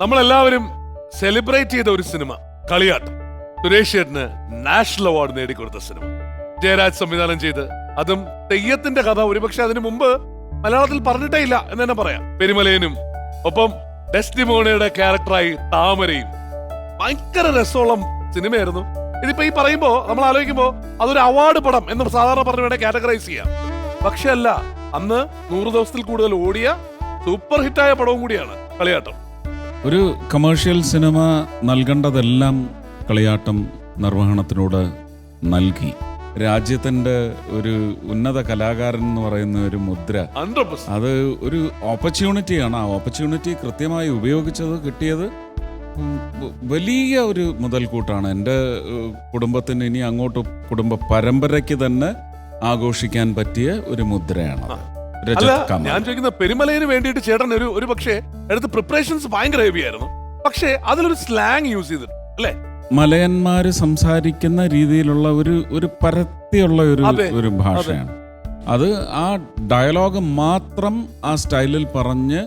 നമ്മളെല്ലാവരും സെലിബ്രേറ്റ് ചെയ്ത ഒരു സിനിമ കളിയാട്ടം. സുരേഷ് ചേട്ടന് നാഷണൽ അവാർഡ് നേടിക്കൊടുത്ത സിനിമ. ജയരാജ് സംവിധാനം ചെയ്ത് അതും തെയ്യത്തിന്റെ കഥ. ഒരുപക്ഷെ അതിനു മുമ്പ് മലയാളത്തിൽ പറഞ്ഞിട്ടേ ഇല്ല എന്ന് തന്നെ പറയാം. പെരുമലയനും ഒപ്പം ഡെസ്റ്റിമോണയുടെ ക്യാരക്ടറായി താമരയും. ഭയങ്കര രസമുള്ള സിനിമയായിരുന്നു. ഇതിപ്പോ ഈ പറയുമ്പോ നമ്മൾ ആലോചിക്കുമ്പോ അതൊരു അവാർഡ് പടം എന്ന് സാധാരണ പറഞ്ഞു വേണേ കാറ്റഗറൈസ് ചെയ്യാം. പക്ഷെ അല്ല അന്ന് നൂറ് ദിവസത്തിൽ കൂടുതൽ ഓടിയ സൂപ്പർ ഹിറ്റായ പടവും കൂടിയാണ് കളിയാട്ടം. ഒരു കമേഴ്ഷ്യൽ സിനിമ നൽകേണ്ടതെല്ലാം കളിയാട്ടം നിർവഹണത്തിനോട് നൽകി. രാജ്യത്തിന്റെ ഒരു ഉന്നത കലാകാരൻ എന്ന് പറയുന്ന ഒരു മുദ്ര അത് ഒരു ഓപ്പർച്യൂണിറ്റിയാണ് ആ ഓപ്പർച്യൂണിറ്റി കൃത്യമായി ഉപയോഗിച്ചത് കിട്ടിയത് വലിയ ഒരു മുതൽക്കൂട്ടാണ്. എന്റെ കുടുംബത്തിന് ഇനി അങ്ങോട്ട് കുടുംബ പരമ്പരയ്ക്ക് തന്നെ ആഘോഷിക്കാൻ പറ്റിയ ഒരു മുദ്രയാണ് അല്ല ഞാൻ ചോദിക്കുന്ന പെരുമലയിന് വേണ്ടിയിട്ട് ചേട്ടൻ ഒരു ഒരു പക്ഷേ എടുത്ത് പ്രിപ്പറേഷൻസ് ഭയങ്കര ഹെവി ആയിരുന്നു. പക്ഷേ അതിലൊരു സ്ലാങ് യൂസ് ചെയ്തിട്ടുണ്ട് അല്ലേ? മലയന്മാര് സംസാരിക്കുന്ന രീതിയിലുള്ള ഒരു ഒരു പരത്തിയുള്ള ഒരു ഒരു ഭാഷയാണ്. അത് ആ ഡയലോഗ് മാത്രം ആ സ്റ്റൈലിൽ പറഞ്ഞ്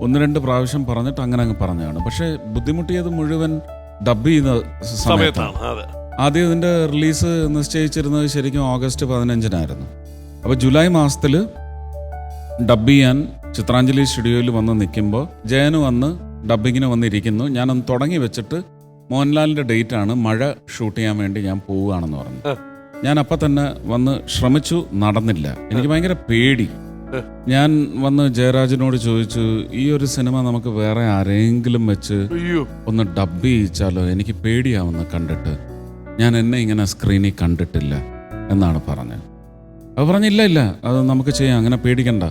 ഒന്ന് രണ്ട് പ്രാവശ്യം പറഞ്ഞിട്ട് അങ്ങനെ അങ്ങ് പറഞ്ഞതാണ്. പക്ഷെ ബുദ്ധിമുട്ടിയത് മുഴുവൻ ഡബ് ചെയ്ത സമയത്താണ്. ആദ്യം ഇതിന്റെ റിലീസ് നിശ്ചയിച്ചിരുന്നത് ശരിക്കും ഓഗസ്റ്റ് പതിനഞ്ചിനായിരുന്നു. അപ്പോൾ ജൂലൈ മാസത്തിൽ ഡബ് ചെയ്യാൻ ചിത്രാഞ്ജലി സ്റ്റുഡിയോയിൽ വന്ന് നിൽക്കുമ്പോൾ ജയന് വന്ന് ഡബിങ്ങിന് വന്നിരിക്കുന്നു. ഞാനൊന്ന് തുടങ്ങി വെച്ചിട്ട് മോഹൻലാലിന്റെ ഡേറ്റ് ആണ് മഴ ഷൂട്ട് ചെയ്യാൻ വേണ്ടി ഞാൻ പോവുകയാണെന്ന് പറഞ്ഞു. ഞാൻ അപ്പം തന്നെ വന്ന് ശ്രമിച്ചു നടന്നില്ല. എനിക്ക് ഭയങ്കര പേടി. ഞാൻ വന്ന് ജയരാജനോട് ചോദിച്ചു ഈ ഒരു സിനിമ നമുക്ക് വേറെ ആരെങ്കിലും വെച്ച് ഒന്ന് ഡബ് ചെയ്യിച്ചാലോ? എനിക്ക് പേടിയാവുന്ന കണ്ടിട്ട്. ഞാൻ എന്നെ ഇങ്ങനെ സ്ക്രീനിൽ കണ്ടിട്ടില്ല എന്നാണ് പറഞ്ഞത്. അത് പറഞ്ഞില്ല ഇല്ല അത് നമുക്ക് ചെയ്യാം അങ്ങനെ പേടിക്കണ്ട.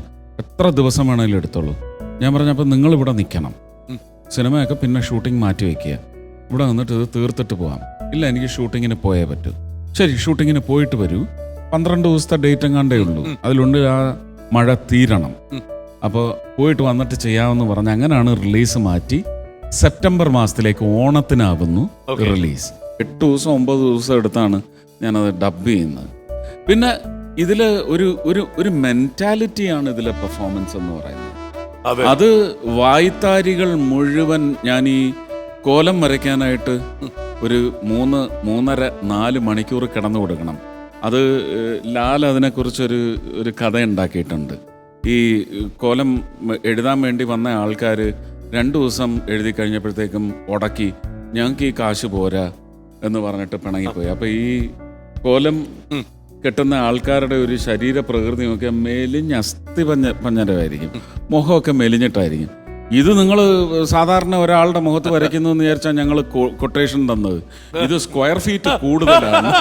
എത്ര ദിവസം വേണമെങ്കിലും എടുത്തോളൂ. ഞാൻ പറഞ്ഞപ്പോൾ നിങ്ങൾ ഇവിടെ നിൽക്കണം. സിനിമയൊക്കെ പിന്നെ ഷൂട്ടിംഗ് മാറ്റി വയ്ക്കുക ഇവിടെ നിന്നിട്ട് ഇത് തീർത്തിട്ട് പോകാം ഇല്ല എനിക്ക് ഷൂട്ടിങ്ങിന് പോയേ പറ്റൂ. ശരി ഷൂട്ടിങ്ങിന് പോയിട്ട് വരൂ. പന്ത്രണ്ട് ദിവസത്തെ ഡേറ്റ് എങ്ങാണ്ടേ ഉള്ളൂ. അതിലുണ്ട് ആ മഴ തീരണം. അപ്പോൾ പോയിട്ട് വന്നിട്ട് ചെയ്യാമെന്ന് പറഞ്ഞ് അങ്ങനെയാണ് റിലീസ് മാറ്റി സെപ്റ്റംബർ മാസത്തിലേക്ക് ഓണത്തിനാവുന്നു റിലീസ്. എട്ട് ദിവസം ഒമ്പത് ദിവസം എടുത്താണ് ഞാനത് ഡബ് ചെയ്യുന്നത്. പിന്നെ ഇതിൽ ഒരു ഒരു ഒരു മെന്റാലിറ്റിയാണ് ഇതിലെ പെർഫോമൻസ് എന്ന് പറയുന്നത്. അത്. വായ്ത്താരികൾ മുഴുവൻ ഞാൻ ഈ കോലം വരയ്ക്കാനായിട്ട് ഒരു മൂന്ന് മൂന്നര നാല് മണിക്കൂർ കിടന്നു കൊടുക്കണം. അത് ലാൽ അതിനെക്കുറിച്ചൊരു ഒരു കഥ ഉണ്ടാക്കിയിട്ടുണ്ട്. ഈ കോലം എഴുതാൻ വേണ്ടി വന്ന ആൾക്കാർ രണ്ടു ദിവസം എഴുതി കഴിഞ്ഞപ്പോഴത്തേക്കും ഉടക്കി ഞങ്ങൾക്ക് ഈ കാശ് പോരാ എന്ന് പറഞ്ഞിട്ട് പിണങ്ങിപ്പോയി. അപ്പോൾ ഈ കോലം. കെട്ടുന്ന ആൾക്കാരുടെ ഒരു ശരീര പ്രകൃതിയൊക്കെ മെലിഞ്ഞ് അസ്ഥി പഞ്ഞ പഞ്ഞരമായിരിക്കും മുഖമൊക്കെ മെലിഞ്ഞിട്ടായിരിക്കും. ഇത് നിങ്ങൾ സാധാരണ ഒരാളുടെ മുഖത്ത് വരയ്ക്കുന്നു എന്ന് വിചാരിച്ചാൽ ഞങ്ങൾ കൊട്ടേഷൻ തന്നത്. ഇത് സ്ക്വയർ ഫീറ്റ് കൂടുതലാണ്.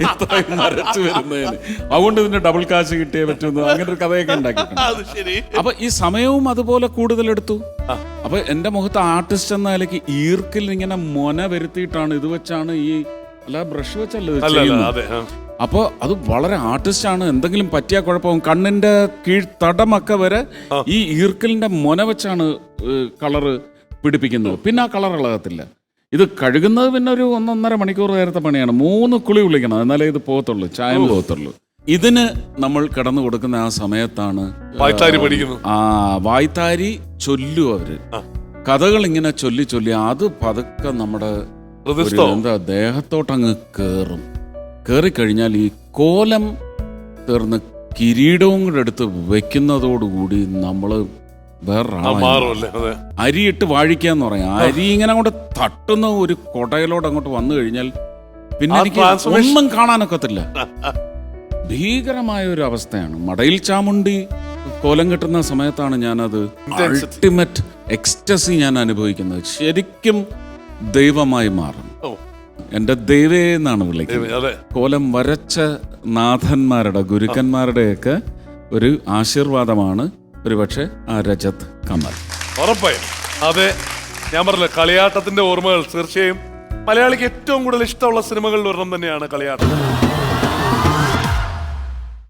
ഇത്രയും വരച്ചു വരുന്നതിന്. അതുകൊണ്ട് ഇതിന്റെ ഡബിൾ കാശ് കിട്ടിയേ പറ്റുന്നു അങ്ങനെ ഒരു കഥയൊക്കെ ഉണ്ടാക്കിയിട്ടുണ്ട്. ശരി. അപ്പൊ ഈ സമയവും അതുപോലെ കൂടുതൽ എടുത്തു ആ. അപ്പൊ എന്റെ മുഖത്ത് ആർട്ടിസ്റ്റ് എന്ന നിലയ്ക്ക് ഈർക്കിൽ ഇങ്ങനെ മൊന വരുത്തിയിട്ടാണ് ഇത് വെച്ചാണ് ഈ അല്ല ബ്രഷ് വെച്ചല്ല ചെയ്യുന്നത് അതെ ആ. അപ്പോൾ അത് വളരെ ആർട്ടിസ്റ്റ് ആണ് എന്തെങ്കിലും പറ്റിയ കുഴപ്പവും കണ്ണിന്റെ കീഴ് തടമൊക്കെ വരെ ഈ ഈർക്കലിന്റെ മൊന വെച്ചാണ് കളറ് പിടിപ്പിക്കുന്നത്. പിന്നെ ആ കളർ ഇളകത്തില്ല. ഇത് കഴുകുന്നത് പിന്നെ ഒരു ഒന്നൊന്നര മണിക്കൂർ നേരത്തെ പണിയാണ്. മൂന്ന് കുളി വിളിക്കണം എന്നാലേ ഇത് പോകത്തുള്ളൂ. ചായം പോകത്തുള്ളൂ. ഇതിന് നമ്മൾ കടന്നു കൊടുക്കുന്ന ആ സമയത്താണ് ആ വായ്ത്താരി ചൊല്ലും അവർ. കഥകൾ ഇങ്ങനെ ചൊല്ലി ചൊല്ലി അത് പതുക്കെ നമ്മുടെ എന്താ ദേഹത്തോട്ടങ്ങ് കേറും. കേറിക്കഴിഞ്ഞാൽ ഈ കോലം തീർന്ന് കിരീടവും കൂടെ എടുത്ത് വെക്കുന്നതോടുകൂടി നമ്മൾ വേറെ അരി ഇട്ട് വാഴിക്കാന്ന് പറയാം. അരി ഇങ്ങനെ അങ്ങോട്ട് തട്ടുന്ന ഒരു കൊടയിലോട് അങ്ങോട്ട് വന്നു കഴിഞ്ഞാൽ പിന്നെ എനിക്ക് ഒന്നും കാണാനൊക്കത്തില്ല. ഭീകരമായ ഒരു അവസ്ഥയാണ്. മടയിൽ ചാമുണ്ടി കോലം കെട്ടുന്ന സമയത്താണ് ഞാനത്. അൾട്ടിമേറ്റ് എക്സ്റ്റസി ഞാൻ അനുഭവിക്കുന്നത്. ശരിക്കും ദൈവമായി മാറും. എന്റെ ദൈവേ എന്നാണ് വിളിക്കുന്നത്. കോലം വരച്ച നാഥന്മാരുടെ ഗുരുക്കന്മാരുടെയൊക്കെ ഒരു ആശീർവാദമാണ്. ഒരുപക്ഷെ ആ രജത് കമൽ. ഉറപ്പായും. അതെ ഞാൻ പറഞ്ഞില്ല കളിയാട്ടത്തിന്റെ ഓർമ്മകൾ തീർച്ചയായും മലയാളിക്ക് ഏറ്റവും കൂടുതൽ ഇഷ്ടമുള്ള സിനിമകളിൽ ഒരെണ്ണം തന്നെയാണ് കളിയാട്ടം.